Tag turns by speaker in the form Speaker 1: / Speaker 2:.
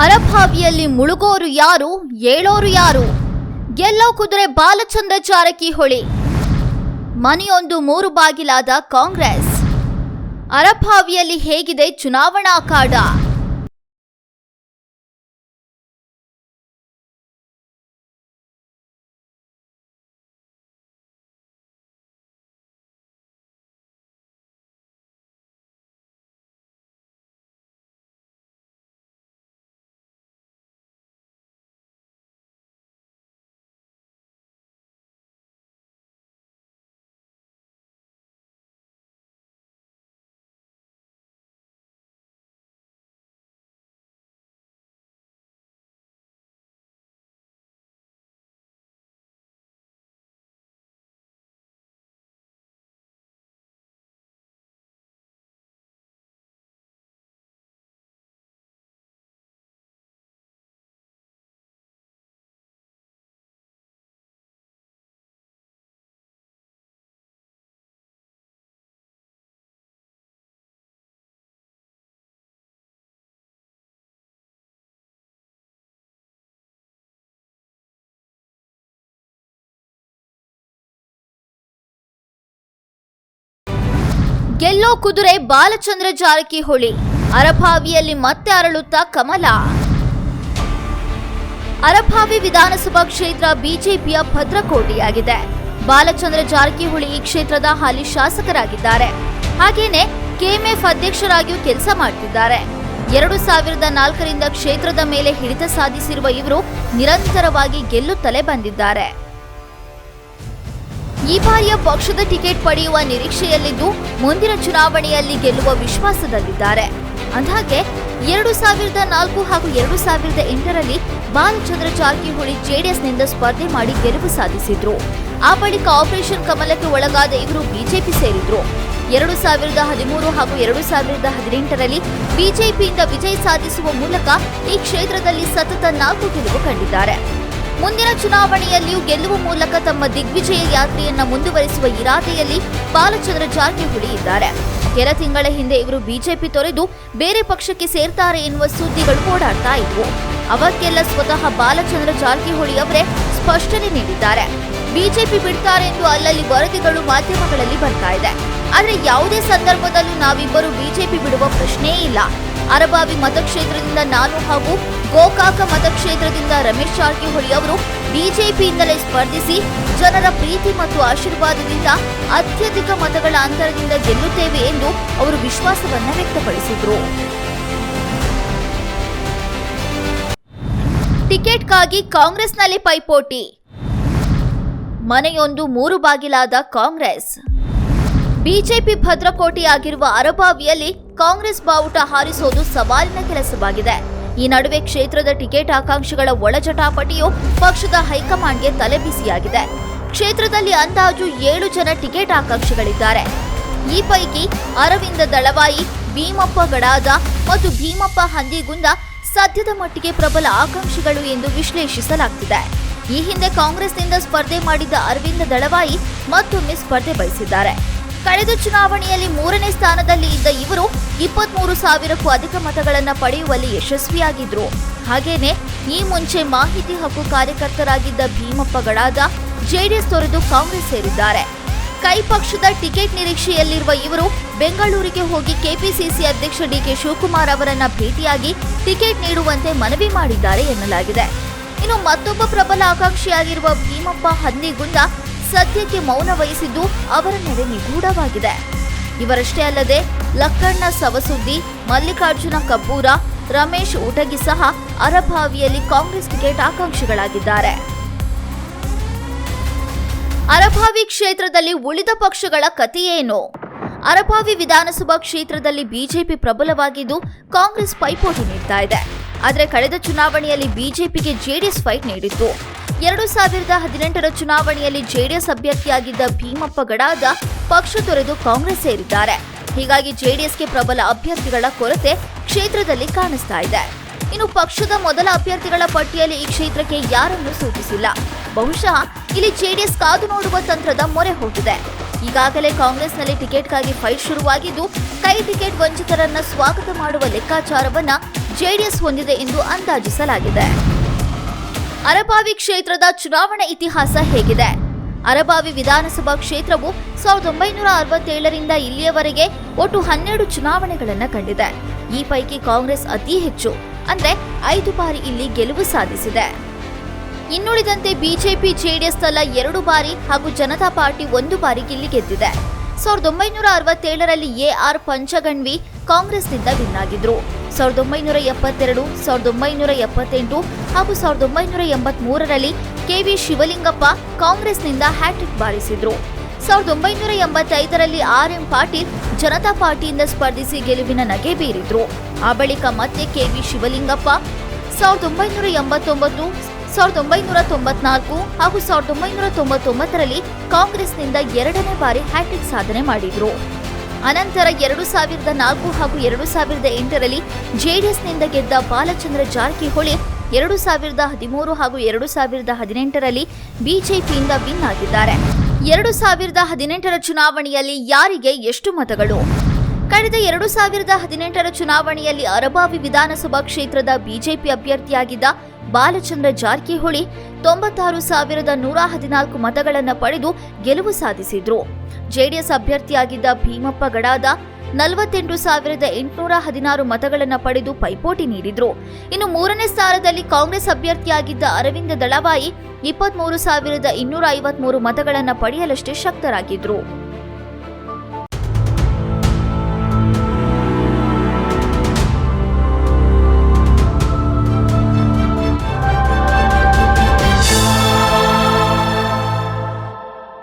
Speaker 1: ಅರಭಾವಿಯಲ್ಲಿ ಮುಳುಗೋರು ಯಾರು, ಏಳೋರು ಯಾರು? ಗೆಲ್ಲೋ ಕುದುರೆ ಬಾಲಚಂದ್ರ ಜಾರಕಿಹೊಳಿ. ಮನೆಯೊಂದು ಮೂರು ಬಾಗಿಲಾದ ಕಾಂಗ್ರೆಸ್. ಅರಭಾವಿಯಲ್ಲಿ ಹೇಗಿದೆ ಚುನಾವಣಾ ಅಖಾಡ? ಗೆಲ್ಲೋ ಕುದುರೆ ಬಾಲಚಂದ್ರ ಜಾರಕಿಹೊಳಿ. ಅರಭಾವಿಯಲ್ಲಿ ಮತ್ತೆ ಅರಳುತ್ತಾ ಕಮಲ. ಅರಭಾವಿ ವಿಧಾನಸಭಾ ಕ್ಷೇತ್ರ ಬಿಜೆಪಿಯ ಭದ್ರಕೋಟೆಯಾಗಿದೆ. ಬಾಲಚಂದ್ರ ಜಾರಕಿಹೊಳಿ ಈ ಕ್ಷೇತ್ರದ ಹಾಲಿ ಶಾಸಕರಾಗಿದ್ದಾರೆ. ಹಾಗೇನೆ ಕೆಎಂಎಫ್ ಅಧ್ಯಕ್ಷರಾಗಿಯೂ ಕೆಲಸ ಮಾಡ್ತಿದ್ದಾರೆ. ಎರಡು ಸಾವಿರದ ನಾಲ್ಕರಿಂದ ಕ್ಷೇತ್ರದ ಮೇಲೆ ಹಿಡಿತ ಸಾಧಿಸಿರುವ ಇವರು ನಿರಂತರವಾಗಿ ಗೆಲ್ಲುತ್ತಲೇ ಬಂದಿದ್ದಾರೆ. ಈ ಬಾರಿಯ ಪಕ್ಷದ ಟಿಕೆಟ್ ಪಡೆಯುವ ನಿರೀಕ್ಷೆಯಲ್ಲಿದ್ದು ಮುಂದಿನ ಚುನಾವಣೆಯಲ್ಲಿ ಗೆಲ್ಲುವ ವಿಶ್ವಾಸದಲ್ಲಿದ್ದಾರೆ. ಅಂದಹಾಗೆ, ಎರಡು ಸಾವಿರದ ನಾಲ್ಕು ಹಾಗೂ ಎರಡು ಸಾವಿರದ ಎಂಟರಲ್ಲಿ ಬಾಲಚಂದ್ರ ಜಾರಕಿಹೊಳಿ ಜೆಡಿಎಸ್ನಿಂದ ಸ್ಪರ್ಧೆ ಮಾಡಿ ಗೆಲುವು ಸಾಧಿಸಿದ್ರು. ಆ ಬಳಿಕ ಆಪರೇಷನ್ ಕಮಲಕ್ಕೆ ಒಳಗಾದ ಇವರು ಬಿಜೆಪಿ ಸೇರಿದ್ರು. ಎರಡು ಸಾವಿರದ ಹದಿಮೂರು ಹಾಗೂ ಎರಡು ಸಾವಿರದ ಹದಿನೆಂಟರಲ್ಲಿ ಬಿಜೆಪಿಯಿಂದ ವಿಜಯ ಸಾಧಿಸುವ ಮೂಲಕ ಈ ಕ್ಷೇತ್ರದಲ್ಲಿ ಸತತ ನಾಲ್ಕು ಗೆಲುವು ಕಂಡಿದ್ದಾರೆ. ಮುಂದಿನ ಚುನಾವಣೆಯಲ್ಲಿಯೂ ಗೆಲ್ಲುವ ಮೂಲಕ ತಮ್ಮ ದಿಗ್ವಿಜಯ ಯಾತ್ರೆಯನ್ನ ಮುಂದುವರಿಸುವ ಇರಾದೆಯಲ್ಲಿ ಬಾಲಚಂದ್ರ ಜಾರಕಿಹೊಳಿ ಇದ್ದಾರೆ. ಕೆಲ ತಿಂಗಳ ಹಿಂದೆ ಇವರು ಬಿಜೆಪಿ ತೊರೆದು ಬೇರೆ ಪಕ್ಷಕ್ಕೆ ಸೇರ್ತಾರೆ ಎನ್ನುವ ಸುದ್ದಿಗಳು ಓಡಾಡ್ತಾ ಇದ್ವು. ಅವಕ್ಕೆಲ್ಲ ಸ್ವತಃ ಬಾಲಚಂದ್ರ ಜಾರಕಿಹೊಳಿ ಅವರೇ ಸ್ಪಷ್ಟನೆ ನೀಡಿದ್ದಾರೆ. ಬಿಜೆಪಿ ಬಿಡ್ತಾರೆ ಎಂದು ಅಲ್ಲಲ್ಲಿ ವರದಿಗಳು ಮಾಧ್ಯಮಗಳಲ್ಲಿ ಬರ್ತಾ ಇದೆ. ಆದರೆ ಯಾವುದೇ ಸಂದರ್ಭದಲ್ಲೂ ನಾವಿಬ್ಬರು ಬಿಜೆಪಿ ಬಿಡುವ ಪ್ರಶ್ನೆಯೇ ಇಲ್ಲ. ಅರಬಾವಿ ಮತಕ್ಷೇತ್ರದಿಂದ ನಾನು ಹಾಗೂ ಗೋಕಾಕ ಮತಕ್ಷೇತ್ರದಿಂದ ರಮೇಶ್ ಜಾರಕಿಹೊಳಿ ಅವರು ಬಿಜೆಪಿಯಿಂದಲೇ ಸ್ಪರ್ಧಿಸಿ ಜನರ ಪ್ರೀತಿ ಮತ್ತು ಆಶೀರ್ವಾದದಿಂದ ಅತ್ಯಧಿಕ ಮತಗಳ ಅಂತರದಿಂದ ಗೆಲ್ಲುತ್ತೇವೆ ಎಂದು ಅವರು ವಿಶ್ವಾಸವನ್ನ ವ್ಯಕ್ತಪಡಿಸಿದ್ರು. ಟಿಕೆಟ್ಗಾಗಿ ಕಾಂಗ್ರೆಸ್ನಲ್ಲಿ ಪೈಪೋಟಿ. ಮನೆಯೊಂದು ಮೂರು ಬಾಗಿಲಾದ ಕಾಂಗ್ರೆಸ್. ಬಿಜೆಪಿ ಭದ್ರಕೋಟೆಯಾಗಿರುವ ಅರಬಾವಿಯಲ್ಲಿ ಕಾಂಗ್ರೆಸ್ ಬಾವುಟ ಹಾರಿಸೋದು ಸವಾಲಿನ ಕೆಲಸವಾಗಿದೆ. ಈ ನಡುವೆ ಕ್ಷೇತ್ರದ ಟಿಕೆಟ್ ಆಕಾಂಕ್ಷಿಗಳ ಒಳಜಟಾಪಟಿಯು ಪಕ್ಷದ ಹೈಕಮಾಂಡ್ಗೆ ತಲೆಬಿಸಿಯಾಗಿದೆ ಕ್ಷೇತ್ರದಲ್ಲಿ ಅಂದಾಜು ಏಳು ಜನ ಟಿಕೆಟ್ ಆಕಾಂಕ್ಷಿಗಳಿದ್ದಾರೆ. ಈ ಪೈಕಿ ಅರವಿಂದ ದಳವಾಯಿ, ಭೀಮಪ್ಪ ಗಡಾದ ಮತ್ತು ಭೀಮಪ್ಪ ಹಂದಿಗುಂದ ಸದ್ಯದ ಮಟ್ಟಿಗೆ ಪ್ರಬಲ ಆಕಾಂಕ್ಷಿಗಳು ಎಂದು ವಿಶ್ಲೇಷಿಸಲಾಗ್ತಿದೆ. ಈ ಹಿಂದೆ ಕಾಂಗ್ರೆಸ್ನಿಂದ ಸ್ಪರ್ಧೆ ಮಾಡಿದ್ದ ಅರವಿಂದ ದಳವಾಯಿ ಮತ್ತೊಮ್ಮೆ ಸ್ಪರ್ಧೆ ಬಯಸಿದ್ದಾರೆ. ಕಳೆದ ಚುನಾವಣೆಯಲ್ಲಿ ಮೂರನೇ ಸ್ಥಾನದಲ್ಲಿ ಇದ್ದ ಇವರು ಇಪ್ಪತ್ಮೂರು ಸಾವಿರಕ್ಕೂ ಅಧಿಕ ಮತಗಳನ್ನು ಪಡೆಯುವಲ್ಲಿ ಯಶಸ್ವಿಯಾಗಿದ್ರು. ಹಾಗೇನೆ, ಈ ಮುಂಚೆ ಮಾಹಿತಿ ಹಕ್ಕು ಕಾರ್ಯಕರ್ತರಾಗಿದ್ದ ಭೀಮಪ್ಪಗಳಾದ ಜೆಡಿಎಸ್ ತೊರೆದು ಕಾಂಗ್ರೆಸ್ ಸೇರಿದ್ದಾರೆ. ಕೈ ಪಕ್ಷದ ಟಿಕೆಟ್ ನಿರೀಕ್ಷೆಯಲ್ಲಿರುವ ಇವರು ಬೆಂಗಳೂರಿಗೆ ಹೋಗಿ ಕೆಪಿಸಿಸಿ ಅಧ್ಯಕ್ಷ ಡಿಕೆ ಶಿವಕುಮಾರ್ ಅವರನ್ನ ಭೇಟಿಯಾಗಿ ಟಿಕೆಟ್ ನೀಡುವಂತೆ ಮನವಿ ಮಾಡಿದ್ದಾರೆ ಎನ್ನಲಾಗಿದೆ. ಇನ್ನು ಮತ್ತೊಬ್ಬ ಪ್ರಬಲ ಆಕಾಂಕ್ಷಿಯಾಗಿರುವ ಭೀಮಪ್ಪ ಹಂದಿಗುಂದ ಸದ್ಯಕ್ಕೆ ಮೌನ ವಹಿಸಿದ್ದು ಅವರ ನಡೆ ನಿಗೂಢವಾಗಿದೆ. ಇವರಷ್ಟೇ ಅಲ್ಲದೆ ಲಕ್ಕಣ್ಣ ಸವಸುದ್ದಿ, ಮಲ್ಲಿಕಾರ್ಜುನ ಕಬ್ಬೂರ ರಮೇಶ್ ಊಟಗಿ ಸಹ ಅರಭಾವಿಯಲ್ಲಿ ಕಾಂಗ್ರೆಸ್ ಟಿಕೆಟ್ ಆಕಾಂಕ್ಷಿಗಳಾಗಿದ್ದಾರೆ. ಅರಭಾವಿ ಕ್ಷೇತ್ರದಲ್ಲಿ ಉಳಿದ ಪಕ್ಷಗಳ ಕಥೆಯೇನು ಅರಭಾವಿ ವಿಧಾನಸಭಾ ಕ್ಷೇತ್ರದಲ್ಲಿ ಬಿಜೆಪಿ ಪ್ರಬಲವಾಗಿದ್ದು ಕಾಂಗ್ರೆಸ್ ಪೈಪೋಟಿ ನೀಡ್ತಾ ಇದೆ. ಆದರೆ ಕಳೆದ ಚುನಾವಣೆಯಲ್ಲಿ ಬಿಜೆಪಿಗೆ ಜೆಡಿಎಸ್ ಫೈಟ್ ನೀಡಿತ್ತು. ಎರಡು ಸಾವಿರದ ಹದಿನೆಂಟರ ಚುನಾವಣೆಯಲ್ಲಿ ಜೆಡಿಎಸ್ ಅಭ್ಯರ್ಥಿಯಾಗಿದ್ದ ಭೀಮಪ್ಪ ಗಡಾದ ಪಕ್ಷ ತೊರೆದು ಕಾಂಗ್ರೆಸ್ ಸೇರಿದ್ದಾರೆ. ಹೀಗಾಗಿ ಜೆಡಿಎಸ್ಗೆ ಪ್ರಬಲ ಅಭ್ಯರ್ಥಿಗಳ ಕೊರತೆ ಕ್ಷೇತ್ರದಲ್ಲಿ ಕಾಣಿಸ್ತಾ ಇದೆ. ಇನ್ನು ಪಕ್ಷದ ಮೊದಲ ಅಭ್ಯರ್ಥಿಗಳ ಪಟ್ಟಿಯಲ್ಲಿ ಈ ಕ್ಷೇತ್ರಕ್ಕೆ ಯಾರನ್ನೂ ಸೂಚಿಸಿಲ್ಲ. ಬಹುಶಃ ಇಲ್ಲಿ ಜೆಡಿಎಸ್ ಕಾದು ನೋಡುವ ತಂತ್ರದ ಮೊರೆ ಹೋಗಿದೆ. ಈಗಾಗಲೇ ಕಾಂಗ್ರೆಸ್ನಲ್ಲಿ ಟಿಕೆಟ್ಗಾಗಿ ಫೈಟ್ ಶುರುವಾಗಿದ್ದು, ಕೈ ಟಿಕೆಟ್ ವಂಚಿತರನ್ನ ಸ್ವಾಗತ ಮಾಡುವ ಲೆಕ್ಕಾಚಾರವನ್ನ ಜೆಡಿಎಸ್ ಹೊಂದಿದೆ ಎಂದು ಅಂದಾಜಿಸಲಾಗಿದೆ. ಅರಬಾವಿ ಕ್ಷೇತ್ರದ ಚುನಾವಣಾ ಇತಿಹಾಸ ಹೇಗಿದೆ. ಅರಬಾವಿ ವಿಧಾನಸಭಾ ಕ್ಷೇತ್ರವು ಸಾವಿರದ ಒಂಬೈನೂರ ಅರವತ್ತೇಳರಿಂದ ಇಲ್ಲಿಯವರೆಗೆ ಒಟ್ಟು ಹನ್ನೆರಡು ಚುನಾವಣೆಗಳನ್ನು ಕಂಡಿದೆ. ಈ ಪೈಕಿ ಕಾಂಗ್ರೆಸ್ ಅತಿ ಹೆಚ್ಚು, ಅಂದರೆ ಐದು ಬಾರಿ ಇಲ್ಲಿ ಗೆಲುವು ಸಾಧಿಸಿದೆ. ಇನ್ನುಳಿದಂತೆ ಬಿಜೆಪಿ, ಜೆಡಿಎಸ್ ತಲಾ ಎರಡು ಬಾರಿ ಹಾಗೂ ಜನತಾ ಪಾರ್ಟಿ ಒಂದು ಬಾರಿ ಗಿಲ್ಲಿ ಗೆದ್ದಿದೆ. ಸಾವಿರದ ಒಂಬೈನೂರ ಅರವತ್ತೇಳರಲ್ಲಿ ಎ ಆರ್ ಪಂಚಗಣ್ವಿ ಕಾಂಗ್ರೆಸ್ನಿಂದ ವಿನ್ ಆಗಿದ್ರು ಸಾವಿರದ ಒಂಬೈನೂರ ಎಪ್ಪತ್ತೆರಡು, ಸಾವಿರದ ಒಂಬೈನೂರ ಎಪ್ಪತ್ತೆಂಟು ಹಾಗೂ ಸಾವಿರದ ಒಂಬೈನೂರ ಎಂಬತ್ಮೂರರಲ್ಲಿ ಕೆವಿ ಶಿವಲಿಂಗಪ್ಪ ಕಾಂಗ್ರೆಸ್ನಿಂದ ಹ್ಯಾಟ್ರಿಕ್ ಬಾರಿಸಿದ್ರು ಸಾವಿರದ ಒಂಬೈನೂರ ಎಂಬತ್ತೈದರಲ್ಲಿ ಆರ್ ಎಂ ಪಾಟೀಲ್ ಜನತಾ ಪಾರ್ಟಿಯಿಂದ ಸ್ಪರ್ಧಿಸಿ ಗೆಲುವಿನ ನಗೆ ಬೀರಿದ್ರು. ಆ ಬಳಿಕ ಮತ್ತೆ ಕೆವಿ ಶಿವಲಿಂಗಪ್ಪ. ಸಾವಿರದ ಒಂಬೈನೂರ ಎಂಬತ್ತೊಂಬತ್ತು ಸಾವಿರದ ಒಂಬೈನೂರ ತೊಂಬತ್ನಾಲ್ಕು ಹಾಗೂ ಸಾವಿರದ ಒಂಬೈನೂರ ತೊಂಬತ್ತೊಂಬತ್ತರಲ್ಲಿ ಕಾಂಗ್ರೆಸ್ನಿಂದ ಎರಡನೇ ಬಾರಿ ಹ್ಯಾಟ್ರಿಕ್ ಸಾಧನೆ ಮಾಡಿದ್ರು. ಅನಂತರ ಎರಡು ಸಾವಿರದ ನಾಲ್ಕು ಹಾಗೂ ಎರಡು ಸಾವಿರದ ಎಂಟರಲ್ಲಿ ಜೆಡಿಎಸ್ನಿಂದ ಗೆದ್ದ ಬಾಲಚಂದ್ರ ಜಾರಕಿಹೊಳಿ ಎರಡು ಸಾವಿರದ ಹದಿಮೂರು ಹಾಗೂ ಎರಡು ಸಾವಿರದ ಹದಿನೆಂಟರಲ್ಲಿ ಬಿಜೆಪಿಯಿಂದ ವಿನ್ ಆಗಿದ್ದಾರೆ. ಎರಡು ಸಾವಿರದ ಹದಿನೆಂಟರ ಚುನಾವಣೆಯಲ್ಲಿ ಯಾರಿಗೆ ಎಷ್ಟು ಮತಗಳು? ಕಳೆದ ಎರಡು ಸಾವಿರದ ಹದಿನೆಂಟರ ಚುನಾವಣೆಯಲ್ಲಿ ಅರಬಾವಿ ವಿಧಾನಸಭಾ ಕ್ಷೇತ್ರದ ಬಿಜೆಪಿ ಅಭ್ಯರ್ಥಿಯಾಗಿದ್ದ ಬಾಲಚಂದ್ರ ಜಾರಕಿಹೊಳಿ ತೊಂಬತ್ತಾರು ಸಾವಿರದ ನೂರ ಹದಿನಾಲ್ಕು ಮತಗಳನ್ನು ಪಡೆದು ಗೆಲುವು ಸಾಧಿಸಿದ್ರು. ಜೆಡಿಎಸ್ ಅಭ್ಯರ್ಥಿಯಾಗಿದ್ದ ಭೀಮಪ್ಪ ಗಡಾದ ನಲವತ್ತೆಂಟು ಸಾವಿರದ ಎಂಟುನೂರ ಹದಿನಾರು ಮತಗಳನ್ನು ಪಡೆದು ಪೈಪೋಟಿ ನೀಡಿದ್ರು. ಇನ್ನು ಮೂರನೇ ಸ್ಥಾನದಲ್ಲಿ ಕಾಂಗ್ರೆಸ್ ಅಭ್ಯರ್ಥಿಯಾಗಿದ್ದ ಅರವಿಂದ ದಳವಾಯಿ ಇಪ್ಪತ್ಮೂರು ಸಾವಿರದ ಇನ್ನೂರ ಐವತ್ಮೂರು ಮತಗಳನ್ನು ಪಡೆಯಲಷ್ಟೇ ಶಕ್ತರಾಗಿದ್ರು.